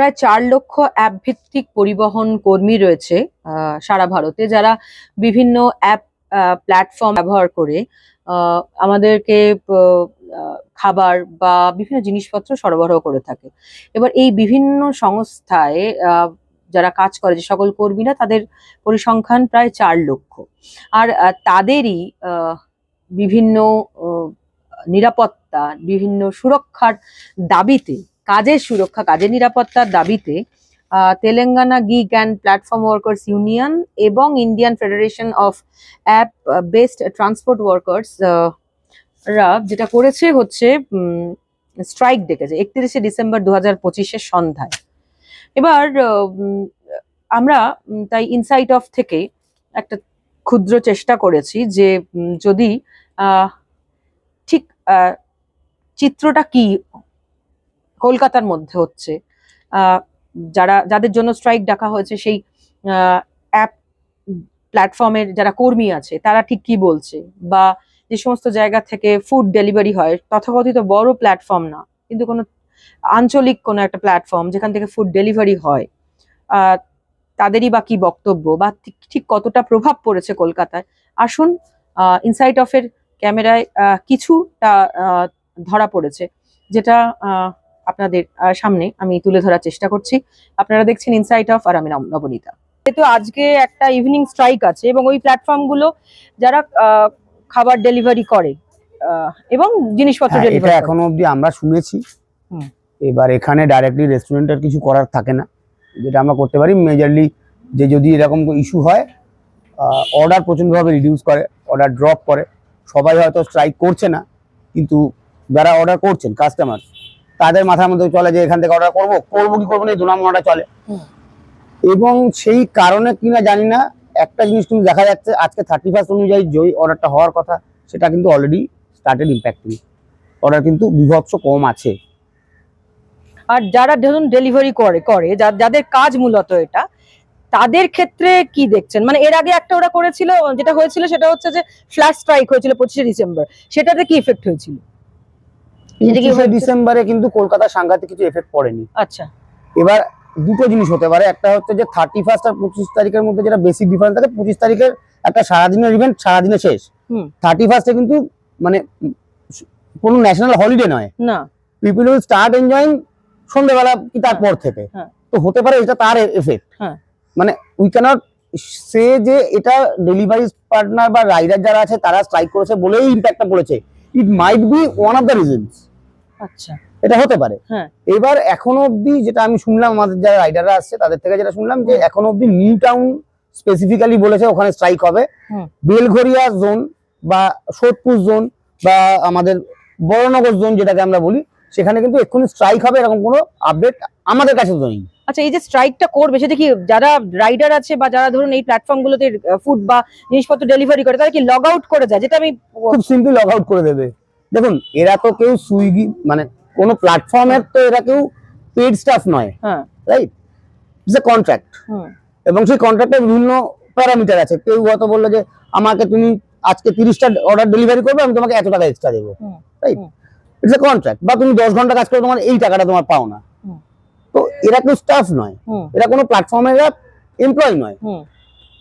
প্রায় চার লক্ষ অ্যাপ ভিত্তিক পরিবহন কর্মী রয়েছে সারা ভারতে, যারা বিভিন্ন অ্যাপ প্ল্যাটফর্ম ব্যবহার করে আমাদেরকে খাবার বা বিভিন্ন জিনিসপত্র সরবরাহ করে থাকে। এবার এই বিভিন্ন সংস্থায় যারা কাজ করে, যে সকল কর্মীরা, তাদের পরিসংখ্যান প্রায় চার লক্ষ। আর তাদেরই বিভিন্ন নিরাপত্তা, বিভিন্ন সুরক্ষার দাবিতে কাজের সুরক্ষা, কাজের নিরাপত্তার দাবিতে Telangana gig and platform workers union এবং Indian federation of app based transport workers রা যেটা করেছে হচ্ছে স্ট্রাইক ডেকেছে একত্রিশে ডিসেম্বর দু হাজার পঁচিশের সন্ধ্যায়। এবার আমরা তাই ইনসাইট অফ থেকে একটা ক্ষুদ্র চেষ্টা করেছি যে যদি ঠিক চিত্রটা কি কলকাতার মধ্যে হচ্ছে। যারা, যাদের জন্য স্ট্রাইক ডাকা হয়েছে, সেই অ্যাপ প্ল্যাটফর্মের যারা কর্মী আছে, তারা ঠিক কি বলছে? বা যে সমস্ত জায়গা থেকে ফুড ডেলিভারি হয়, তথাকথিত বড় প্ল্যাটফর্ম না, কিন্তু কোনো আঞ্চলিক কোনো একটা প্ল্যাটফর্ম যেখান থেকে ফুড ডেলিভারি হয় তাদেরই বা কি বক্তব্য? বা ঠিক কতটা প্রভাব পড়েছে কলকাতায়? আসুন ইনসাইট অফের ক্যামেরায় কিছুটা ধরা পড়েছে, যেটা আপনাদের সামনে আমি তুলে ধরার চেষ্টা করছি। আপনারা দেখছেন ইনসাইট অফ আর আমি নব- নবনীতা। যেহেতু আজকে একটা ইভিনিং স্ট্রাইক আছে এবং ওই প্ল্যাটফর্মগুলো যারা খাবার ডেলিভারি করে এবং জিনিসপত্র হ্যাঁ, ডেলিভারি এখনও অবধি আমরা শুনেছি। এবার এখানে ডাইরেক্টলি রেস্টুরেন্টের কিছু করার থাকে না। যেটা আমরা করতে পারি মেজারলি যে যদি এরকম ইস্যু হয় অর্ডার প্রচণ্ডভাবে রিডিউস করে অর্ডার ড্রপ করে। সবাই হয়তো স্ট্রাইক করছে না কিন্তু যারা অর্ডার করছেন কাস্টমার তাদের মাথার মধ্যে চলে যে এখান থেকে অর্ডার করব করব কি করব না এই দুনামনাটা চলে। এবং সেই কারণে কিনা জানি না একটা জিনিস কিন্তু দেখা যাচ্ছে আজকে থার্টি ফার্স্ট অনুযায়ী যেই অর্ডারটা হওয়ার কথা সেটা কিন্তু অলরেডি স্টার্টেড ইম্প্যাক্টিং অর্ডার কিন্তু বিভৎস কম আছে। আর যারা ধরুন ডেলিভারি করে করে যাদের কাজ মূলত এটা তাদের ক্ষেত্রে কি দেখছেন? মানে এর আগে একটা ওরা করেছিল যেটা হয়েছিল সেটা হচ্ছে যে ফ্ল্যাশ স্ট্রাইক হয়েছিল পঁচিশে ডিসেম্বর সেটাতে কি ইফেক্ট হয়েছিল? পঁচিশে ডিসেম্বরে কিন্তু কলকাতার সাংঘাতিক কিছু এফেক্ট পড়েনি। আচ্ছা। এবার দুটো জিনিস হতে পারে। একটা হচ্ছে যে থার্টি ফার্স্ট আর পঁচিশ তারিখের মধ্যে যেটা বেসিক ডিফারেন্স থাকে পঁচিশ তারিখের একটা সারাদিনের ইভেন্ট সারাদিনে শেষ। হুম। থার্টি ফার্স্টে কিন্তু মানে কোনো ন্যাশনাল হলিডে নয়। না। পিপল উইল স্টার্ট এনজয়িং সন্ধ্যেবেলা কি তারপর থেকে। হ্যাঁ। তো হতে পারে এটা তার এফেক্ট হ্যাঁ। মানে উই ক্যানট সে যে এটা ডেলিভারি পার্টনার বা রাইডার যারা আছে তারা স্ট্রাইক করেছে বলেই ইম্প্যাক্টটা পড়েছে। It might be one of the reasons আচ্ছা। এটা হতে পারে। হ্যাঁ। এবার এখনও অবধি যেটা আমি শুনলাম আমাদের যারা রাইডাররা আসছে তাদের থেকে যেটা শুনলাম যে এখনও অবধি নিউ টাউন স্পেসিফিক্যালি বলেছে ওখানে স্ট্রাইক হবে। বেলঘরিয়া জোন বা সোদপুর জোন বা আমাদের বড়নগর জোন যেটাকে আমরা বলি সেখানে কিন্তু এক্ষুনি স্ট্রাইক হবে এরকম কোনো আপডেট আমাদের কাছে তো নেই। আচ্ছা এই যে স্ট্রাইকটা করবে সেটা কি যারা রাইডার আছে বা যারা ধরুন এই প্ল্যাটফর্মগুলোতে ফুড বা জিনিসপত্র ডেলিভারি করে তারা কি লগ আউট করে যায় যেটা আমি খুব সিম্পলি লগ আউট করে দেবে। দেখুন এরা তো কেউ সুইগি মানে কোনো প্ল্যাটফর্মের তো এরা কেউ পেড স্টাফ নয় রাইট ইটস এ কন্ট্রাক্ট এবং সেই কন্ট্রাক্টের বিভিন্ন প্যারামিটার আছে। কেউ হয়তো বলল যে আমাকে তুমি আজকে তিরিশটা অর্ডার ডেলিভারি করবে আমি তোমাকে এত টাকা এক্সট্রা দেবো। রাইট। ইটস এ কন্ট্রাক্ট বা তুমি দশ ঘণ্টা কাজ করে তোমার এই টাকাটা তোমার পাও না। তো এরা কেউ স্টাফ নয়। এরা কোনো প্ল্যাটফর্মের এমপ্লয় নয়।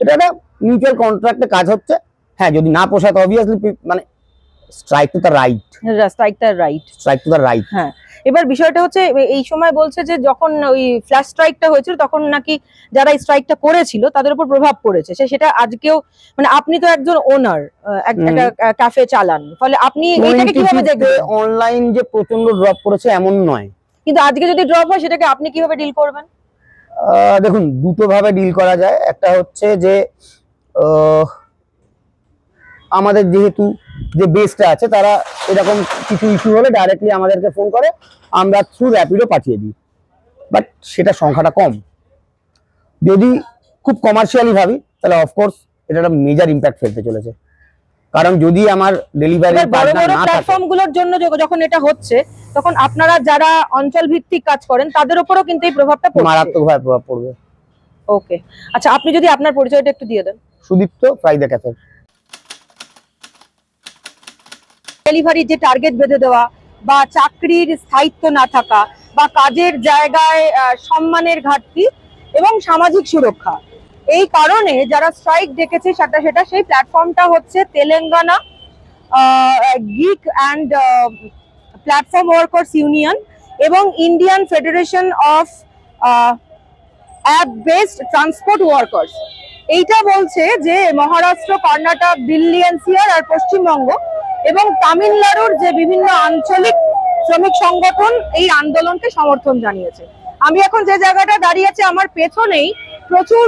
এটা একটা মিউচুয়াল কন্ট্রাক্টে কাজ হচ্ছে। হ্যাঁ যদি না পোষায় তো অবভিয়াসলি মানে strike to the right স্ট্রাইকটা right strike to the right হ্যাঁ এবার বিষয়টা হচ্ছে এই সময় বলছে যে যখন ওই ফ্ল্যাশ স্ট্রাইকটা হয়েছিল তখন নাকি যারা স্ট্রাইকটা করেছিল তাদের উপর প্রভাব পড়েছে। সে সেটা আজকেও মানে আপনি তো একজন ওনার একটা ক্যাফে চালান। ফলে আপনি এইটাকে কীভাবে দেখবেন? অনলাইন যে প্রচণ্ড ড্রপ করেছে এমন নয়। কিন্তু আজকে যদি ড্রপ হয় সেটাকে আপনি কীভাবে ডিল করবেন? দেখুন দুটো ভাবে ডিল করা যায়। একটা হচ্ছে যে আমাদের যেহেতু যে বেসটা আছে তারা এরকম কিছু ইস্যু হলে ডাইরেক্টলি আমাদেরকে ফোন করে আমরা থ্রু র্যাপিডও পাঠিয়ে দিই। বাট সেটা সংখ্যাটা কম। যদি খুব কমার্শিয়ালি ভাবি তাহলে অফকোর্স এটা একটা মেজার ইম্প্যাক্ট ফেলতে চলেছে। কারণ যদি আমার ডেলিভারি এবার বড় বড়গুলোর জন্য যখন এটা হচ্ছে তখন আপনারা যারা অঞ্চল ভিত্তিক কাজ করেন তাদের উপরও কিন্তু এই প্রভাবটা মারাত্মকভাবে প্রভাব পড়বে। ওকে আচ্ছা আপনি যদি আপনার পরিচয়টা একটু দিয়ে দেন। Sudipta Friday cafe. ডেলিভারি যে টার্গেট বেঁধে দেওয়া বা চাকরির স্থায়িত্ব না থাকা বা কাজের জায়গায় সম্মানের ঘাটতি এবং সামাজিক সুরক্ষা। এই কারণে যারা স্ট্রাইক ডেকেছে সেটা সেটা সেই প্ল্যাটফর্মটা হচ্ছে Telangana gig and platform workers union এবং Indian federation of app based transport workers এইটা বলছে যে, মহারাষ্ট্র, কর্ণাটক, দিল্লি, এনসিআর আর পশ্চিমবঙ্গ এবং তামিলনাড়ুর যে বিভিন্ন আঞ্চলিক শ্রমিক সংগঠন এই আন্দোলনকে সমর্থন জানিয়েছে। আমি এখন যে জায়গাটা দাঁড়িয়ে আছি, আমার পেছনেই প্রচুর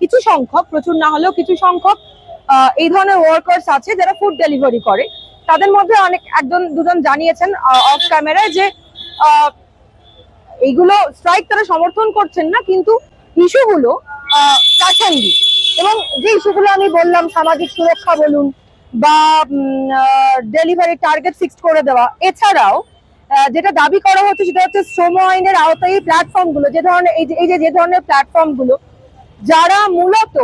কিছু সংখ্যক, প্রচুর না হলেও কিছু সংখ্যক এই ধরনের ওয়ার্কার্স আছে যারা ফুড ডেলিভারি করে। তাদের মধ্যে অনেক, একজন, দুজন জানিয়েছেন অফ ক্যামেরায় যে এইগুলো স্ট্রাইক তারা সমর্থন করছেন না, কিন্তু ইস্যুগুলো প্রাসঙ্গিক। এবং যে ইস্যুগুলো আমি বললাম, সামাজিক সুরক্ষা বলুন বা ডেলিভারি টার্গেট ফিক্সড করে দেওয়া। এছাড়াও যেটা দাবি করা হচ্ছে সেটা হচ্ছে শ্রম আইনের আওতায় প্ল্যাটফর্মগুলো যে ধরনের, এই যে যে ধরনের প্ল্যাটফর্মগুলো যারা মূলত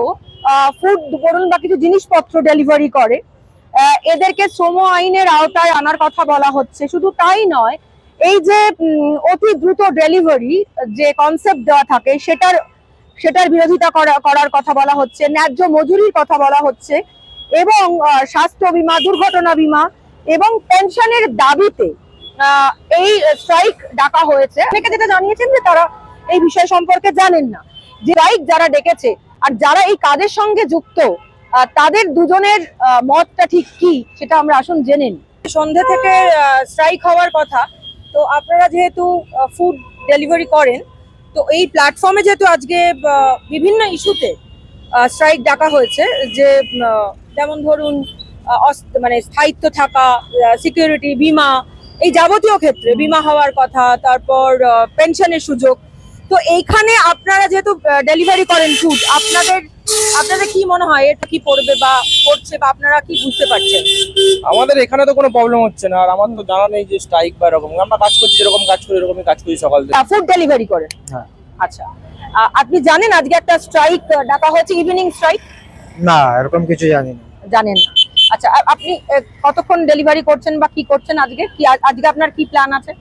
ফুড বলুন বা কিছু জিনিসপত্র ডেলিভারি করে এদেরকে শ্রম আইনের আওতায় আনার কথা বলা হচ্ছে। শুধু তাই নয়, এই যে অতি দ্রুত ডেলিভারি যে কনসেপ্ট দেওয়া থাকে, সেটার সেটার বিরোধিতা করা, করার কথা বলা হচ্ছে, ন্যায্য মজুরির কথা বলা হচ্ছে এবং স্বাস্থ্য বীমা, দুর্ঘটনা বীমা এবং পেনশনের দাবিতে এই স্ট্রাইক ডাকা হয়েছে। অনেকে যেটা জানিয়েছেন যে তারা এই বিষয় সম্পর্কে জানেন না। যে স্ট্রাইক যারা ডেকেছে আর যারা এই কাজের সঙ্গে যুক্ত তাদের দুজনের মতটা ঠিক কি সেটা আমরা আসুন জেনে নিই। সন্ধে থেকে স্ট্রাইক হওয়ার কথা, তো আপনারা যেহেতু ফুড ডেলিভারি করেন, তো এই প্ল্যাটফর্মে যেহেতু আজকে বিভিন্ন ইস্যুতে স্ট্রাইক ডাকা হয়েছে যে যেমন ধরুন মানে স্থায়িত্ব থাকা সিকিউরিটি বীমা এই যাবতীয় ক্ষেত্রে বিমা হওয়ার কথা তারপর পেনশনের সুযোগ। তো এইখানে আপনারা যেহেতু ডেলিভারি করেন ফুড আপনাদের আপনাদের কি মনে হয় এটা কি পড়বে বা পড়ছে বা আপনারা কি বুঝতে পারছেন? আমাদের এখানে তো কোনো প্রবলেম হচ্ছে না আর আমার তো জানা নেই যে স্ট্রাইক বা এরকম। আমরা কাজ করছি যেরকম কাজ করি এরকমই কাজ করি সকাল থেকে। ফুড ডেলিভারি করেন? হ্যাঁ। আচ্ছা। আপনি জানেন আজকে একটা স্ট্রাইক ডাকা হয়েছে ইভিনিং স্ট্রাইক না এরকম কিছু জানি না। জানেন না। আচ্ছা আপনি কতক্ষণ ডেলিভারি করছেন বা কি করছেন আজকে? কি আজকে আপনার কি প্ল্যান আছে?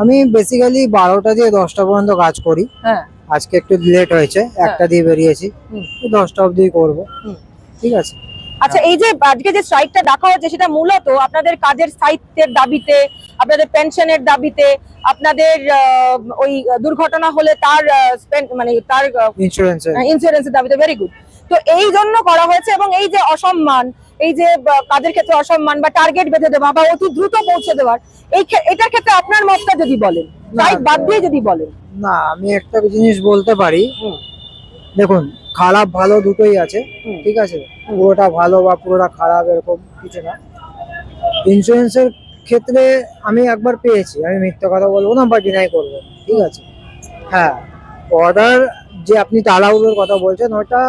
আমি বেসিক্যালি বারোটা দিয়ে দশটা পর্যন্ত কাজ করি। হ্যাঁ। আজকে একটু লেট হয়েছে একটা দিয়ে বেরিয়েছি। দশটা অবধি করব। ঠিক আছে? আচ্ছা এই যে আজকে যে স্ট্রাইকটা ডাকা হয়েছে সেটা মূলত আপনাদের কাজের স্থায়িত্বের দাবিতে আপনাদের পেনশনের দাবিতে আপনাদের ওই দুর্ঘটনা হলে তার মানে তার ইন্স্যুরেন্স ইন্স্যুরেন্সের দাবিতে ভেরি গুড তো এই জন্য করা হয়েছে এবং এই যে অসম্মান এই যে কাজের ক্ষেত্রে অসম্মান বা টার্গেট বেঁধে দেওয়া বা অতি দ্রুত পৌঁছে দেওয়ার এই এটার ক্ষেত্রে আপনার মতটা যদি বলেন বাদ দিয়ে যদি বলেন। না আমি একটা জিনিস বলতে পারি। দেখুন খারাপ ভালো দুটোই আছে। ঠিক আছে? পুরোটা ভালো বা পুরোটা খারাপ এরকম কিছু না। ইন্স্যুরেন্সের ক্ষেত্রে আমি একবার পেয়েছি আমি মিথ্যা কথা বলব না বা ডিনাই করব ঠিক আছে? হ্যাঁ অর্ডার যে আপনি তালাউরের কথা বলছেন ওটা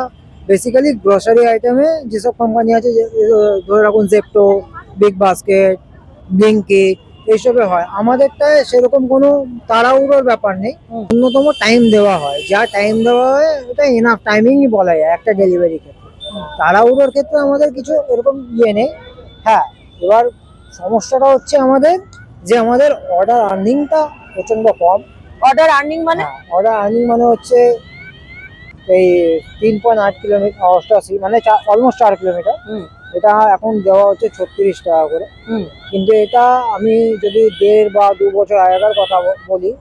বেসিক্যালি গ্রসারি আইটেমে যেসব কোম্পানি আছে ধরে রাখুন জেপটো বিগ বাস্কেট ব্লিঙ্কিট এইসবে হয়। আমাদেরটায় সেরকম কোনো তাড়াহুড়োর ব্যাপার নেই। অন্যতম টাইম দেওয়া হয়। যা টাইম দেওয়া হয় ওটা এনাফ টাইমিংই বলা যায় একটা ডেলিভারি ক্ষেত্রে। তাড়াহুড়োর ক্ষেত্রে আমাদের কিছু এরকম ইয়ে নেই। হ্যাঁ এবার সমস্যাটা হচ্ছে আমাদের যে আমাদের অর্ডার আর্নিংটা প্রচণ্ড কম। অর্ডার আর্নিং মানে? অর্ডার আর্নিং মানে হচ্ছে এই তিন পয়েন্ট আট কিলোমিটার অষ্টাশি মানে অলমোস্ট চার কিলোমিটার। এটা এখন দেওয়া হচ্ছে ছত্রিশ টাকা করে। কিন্তু এটা আমি যদি দেড় বা দু বছর আগেকার কথা বলি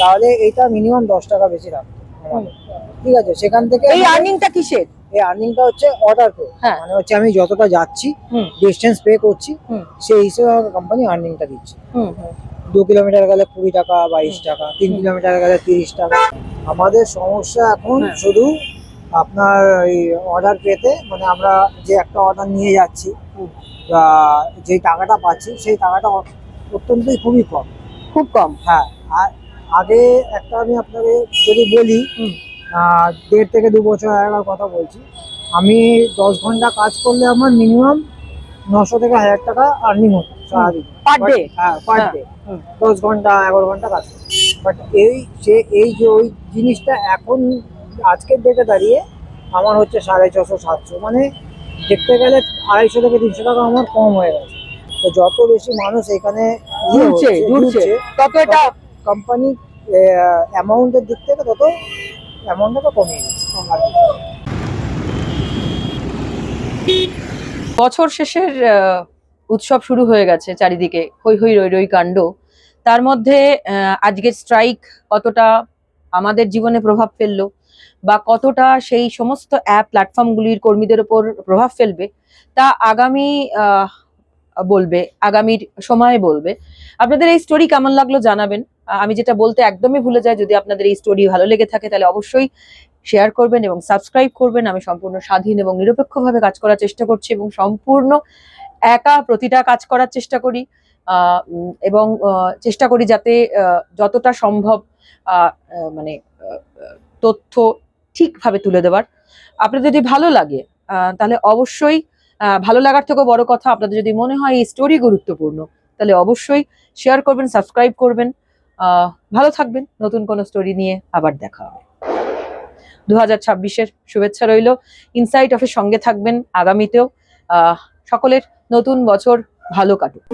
তাহলে এটা মিনিমাম দশ টাকা বেশি রাখতো। ঠিক আছে সেখান থেকে এই আর্নিংটা কিসের এই আর্নিংটা হচ্ছে অর্ডার পে হ্যাঁ। মানে হচ্ছে আমি যতটা যাচ্ছি। ডিস্টেন্স পে করছি সেই হিসেবে আমাকে কোম্পানি আর্নিংটা দিচ্ছে দু কিলোমিটার গেলে কুড়ি টাকা বাইশ টাকা তিন কিলোমিটার গেলে তিরিশ টাকা আমাদের সমস্যা এখন হ্যাঁ। শুধু আপনার ওই অর্ডার পেতে মানে আমরা যে একটা অর্ডার নিয়ে যাচ্ছি। বা যে টাকাটা পাচ্ছি সেই টাকাটা অত্যন্তই খুবই কম খুব কম হ্যাঁ আর আগে একটা আমি আপনাকে যদি বলি। দেড় থেকে দু বছর আগের কথা বলছি আমি দশ ঘণ্টা কাজ করলে আমার মিনিমাম নশো থেকে হাজার টাকা আর্নিং হতো সারাদিন। পার ডে হ্যাঁ পার হ্যাঁ, ডে। দশ ঘণ্টা এগারো ঘণ্টা কাজ বাট এই সে এই যে ওই জিনিসটা এখন আজকের ডেটে দাঁড়িয়ে আমার হচ্ছে সাড়ে ছশো সাতশো। মানে দেখতে গেলে আড়াইশো থেকে তিনশো টাকা আমার কম হয়ে গেছে। তো যত বেশি মানুষ এখানে ইয়ে জুড়ছে তত এটা কোম্পানি অ্যামাউন্টের দিক থেকে তত অ্যামাউন্টটা কমিয়ে গেছে। আর কিছু না। বছর শেষের উৎসব শুরু হয়ে গেছে চারিদিকে। হই হই রই রই কাণ্ড। তার মধ্যে আজকের স্ট্রাইক কতটা আমাদের জীবনে প্রভাব ফেলল বা কতটা সেই সমস্ত অ্যাপ প্ল্যাটফর্মগুলির কর্মীদের ওপর প্রভাব ফেলবে, তা আগামী বলবে, আগামীর সময়ে বলবে। আপনাদের এই স্টোরি কেমন লাগল জানাবেন। আমি যেটা বলতে একদমই ভুলে যাই। যদি আপনাদের এই স্টোরি ভালো লেগে থাকে, তাহলে অবশ্যই শেয়ার করবেন এবং সাবস্ক্রাইব করবেন। আমি সম্পূর্ণ স্বাধীন এবং নিরপেক্ষভাবে কাজ করার চেষ্টা করছি এবং সম্পূর্ণ একা প্রতিটা কাজ করার চেষ্টা করি। এবং চেষ্টা করি যাতে যতটা সম্ভব মানে তথ্য ঠিকভাবে তুলে দেওয়ার। আপনাদের যদি ভালো লাগে তাহলে অবশ্যই ভালো লাগার থেকেও বড় কথা, আপনাদের যদি মনে হয় এই স্টোরি গুরুত্বপূর্ণ, তাহলে অবশ্যই শেয়ার করবেন সাবস্ক্রাইব করবেন। ভালো থাকবেন। নতুন কোনো স্টোরি নিয়ে আবার দেখা হবে। দু হাজার শুভেচ্ছা রইল। ইনসাইট অফের সঙ্গে থাকবেন আগামীতেও। সকলের নতুন বছর ভালো কাটুক।